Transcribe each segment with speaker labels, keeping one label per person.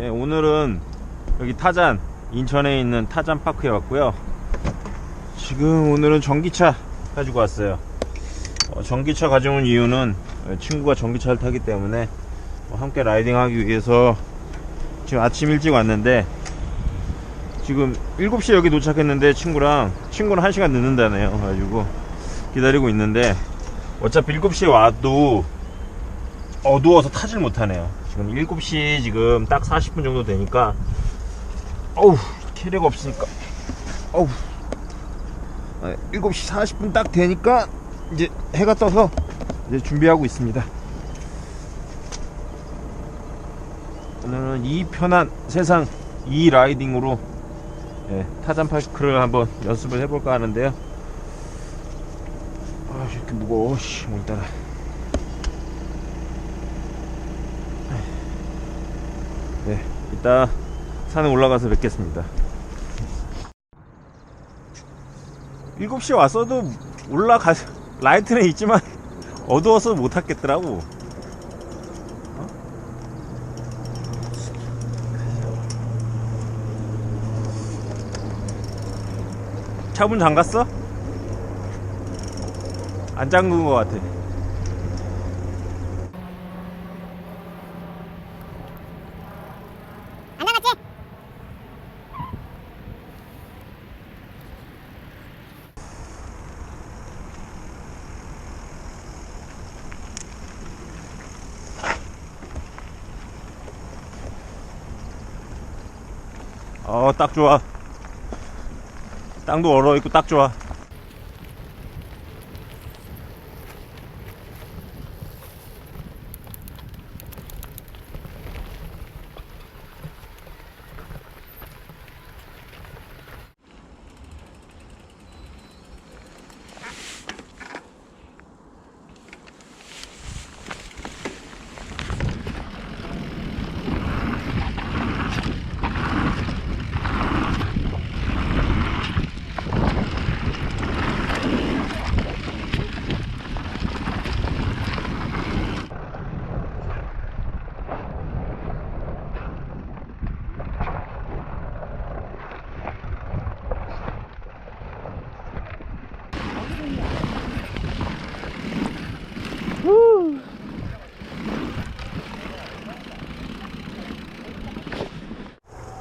Speaker 1: 예, 오늘은 여기 타잔 인천에 있는 타잔 파크에 왔고요. 지금 오늘은 전기차 가지고 왔어요. 어, 전기차 가져온 이유는 어, 친구가 전기차를 타기 때문에 어, 함께 라이딩 하기 위해서 지금 아침 일찍 왔는데 지금 7시에 여기 도착했는데 친구랑 친구는 1시간 늦는다네요. 가지고 기다리고 있는데 어차피 7시에 와도 어두워서 타질 못하네요. 지금 7시 지금 딱 40분 정도 되니까 어우 캐리가 없으니까 어우 아, 7시 40분 딱 되니까 이제 해가 떠서 이제 준비하고 있습니다. 오늘은 이 편한 세상 이 라이딩으로 예, 타잔 파크를 한번 연습을 해볼까 하는데요. 아 이렇게 무거워 씨 오늘따라. 네, 이따 산에 올라가서 뵙겠습니다. 7시에 왔어도 올라가, 라이트는 있지만 어두워서 못 탔겠더라고. 어? 차문 잠갔어? 안 잠근 것 같아. 어, 딱 좋아. 땅도 얼어 있고 딱 좋아.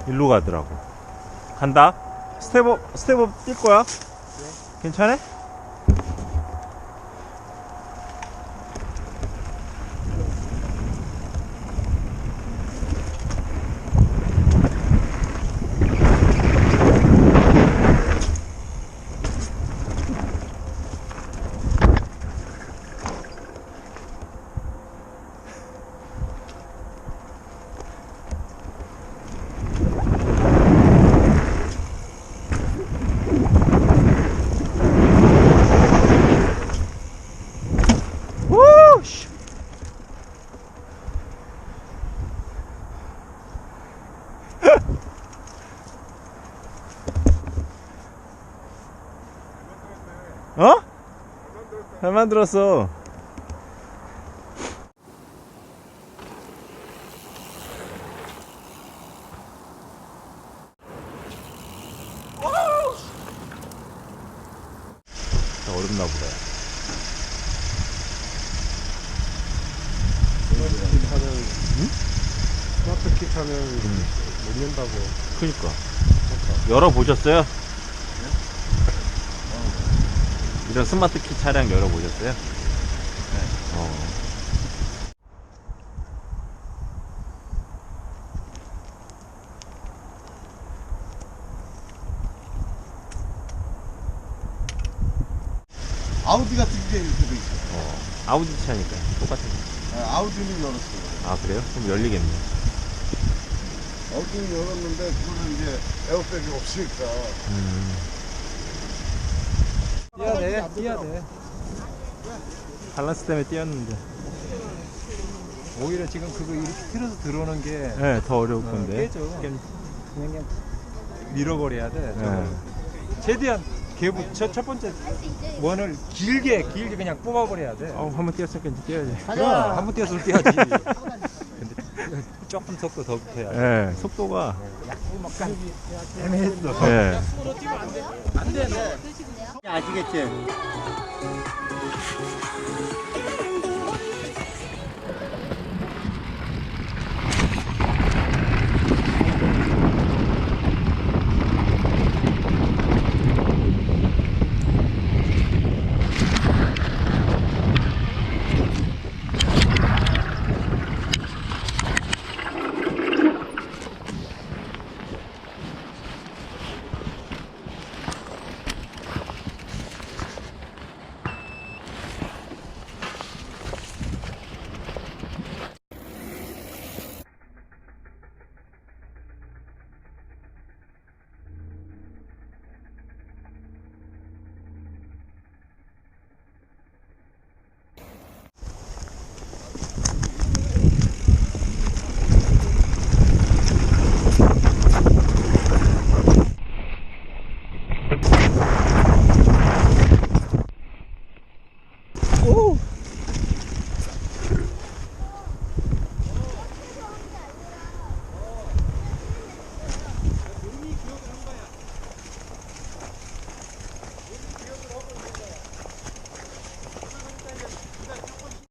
Speaker 1: 일로 가더라고. 간다. 스텝업, 스텝업 뛸 거야? 괜찮아? 우! 씨. 어? 잘 만들었어. 어렵나 보다.
Speaker 2: 스마트 키 타면 못 연다고.
Speaker 1: 그니까. 열어보셨어요? 이런 스마트 키 차량 열어보셨어요? 어.
Speaker 2: 아우디 같은 게 이렇게 돼 있어.
Speaker 1: 어. 아우디 차니까 똑같은 거.
Speaker 2: 아, 아우디는 열었어.
Speaker 1: 아 그래요? 그럼 열리겠네.
Speaker 2: 아우디는 열었는데 그거는 이제 에어백이 없으니까.
Speaker 1: 음.
Speaker 3: 뛰어야 돼, 뛰어야 돼.
Speaker 1: 밸런스 때문에 뛰었는데.
Speaker 3: 오히려 지금 그거 이렇게 틀어서 들어오는 게
Speaker 1: 네, 더 어려울
Speaker 3: 어,
Speaker 1: 건데.
Speaker 3: 깨져. 그냥, 그냥 밀어버려야 돼.
Speaker 1: 네.
Speaker 3: 저거. 최대한 개부 첫, 첫 번째 원을 길게 길게 그냥 뽑아버려야 돼.
Speaker 1: 어, 한번 뛰었으니까 이제 뛰어야지.
Speaker 3: 그럼 한번 뛰어서 뛰어야지. 근데 조금 속도 더 붙어야 돼.
Speaker 1: 예, 속도가
Speaker 3: 애매했어.
Speaker 1: 예.
Speaker 4: 아시겠지?